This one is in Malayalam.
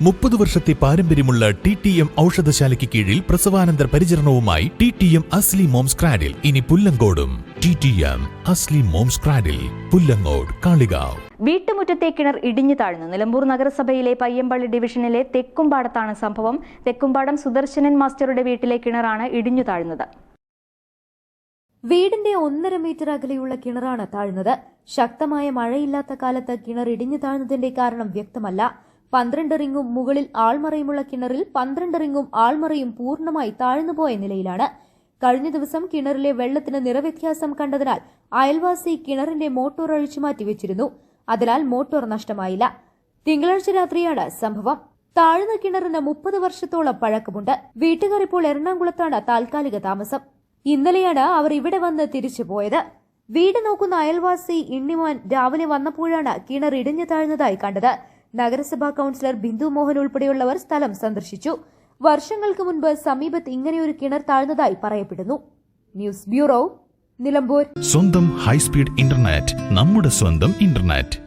മുപ്പത് വർഷത്തെ പാരമ്പര്യമുള്ള ടി ടി എം ഔഷധശാലയ്ക്ക് കീഴിൽ പ്രസവാനന്തര പരിചരണവുമായി T T M Asli moms cradle. ഇനി പുല്ലങ്കോടും. T T M Asli moms cradle. Pullangode Kalikavu. വീട്ടുമുറ്റത്തെ കിണർ ഇടിഞ്ഞു താഴ്ന്നു. നിലമ്പൂർ നഗരസഭയിലെ പയ്യമ്പള്ളി ഡിവിഷനിലെ തെക്കുംപാടത്താണ് സംഭവം. തെക്കുംപാടം സുദർശനൻ മാസ്റ്ററുടെ വീട്ടിലെ കിണറാണ് ഇടിഞ്ഞു താഴ്ന്നത്. വീടിന്റെ ഒന്നര മീറ്റർ അകലെയുള്ള കിണറാണ് താഴ്ന്നത്. ശക്തമായ മഴയില്ലാത്ത കാലത്ത് കിണർ ഇടിഞ്ഞു താഴ്ന്നതിന്റെ കാരണം വ്യക്തമല്ല. പന്ത്രണ്ട് റിങ്ങും മുകളിൽ ആൾമറയുമുള്ള കിണറിൽ പന്ത്രണ്ട് റിങ്ങും ആൾമറയും പൂർണമായി താഴ്ന്നുപോയ നിലയിലാണ്. കഴിഞ്ഞ ദിവസം കിണറിലെ വെള്ളത്തിന് നിറവ്യത്യാസം കണ്ടതിനാൽ അയൽവാസി കിണറിന്റെ മോട്ടോർ അഴിച്ചു മാറ്റിവെച്ചിരുന്നു. അതിനാൽ മോട്ടോർ നഷ്ടമായില്ല. തിങ്കളാഴ്ച രാത്രിയാണ് സംഭവം. താഴ്ന്ന കിണറിന് മുപ്പത് വർഷത്തോളം പഴക്കമുണ്ട്. വീട്ടുകാർ ഇപ്പോൾ എറണാകുളത്താണ് താൽക്കാലിക താമസം. ഇന്നലെയാണ് അവർ ഇവിടെ വന്ന് തിരിച്ചു പോയത്. വീട് നോക്കുന്ന അയൽവാസി ഇണ്ണിമാൻ രാവിലെ വന്നപ്പോഴാണ് കിണർ ഇടിഞ്ഞു താഴ്ന്നതായി കണ്ടത്. നഗരസഭാ കൌൺസിലർ ബിന്ദു മോഹൻ ഉൾപ്പെടെയുള്ളവർ സ്ഥലം സന്ദർശിച്ചു. വർഷങ്ങൾക്ക് മുൻപ് സമീപത്ത് ഇങ്ങനെയൊരു കിണർ താഴ്ന്നതായി പറയപ്പെടുന്നു. News bureau Nilambur. സ്വന്തം ഹൈസ്പീഡ് ഇന്റർനെറ്റ് നമ്മുടെ സ്വന്തം ഇന്റർനെറ്റ്.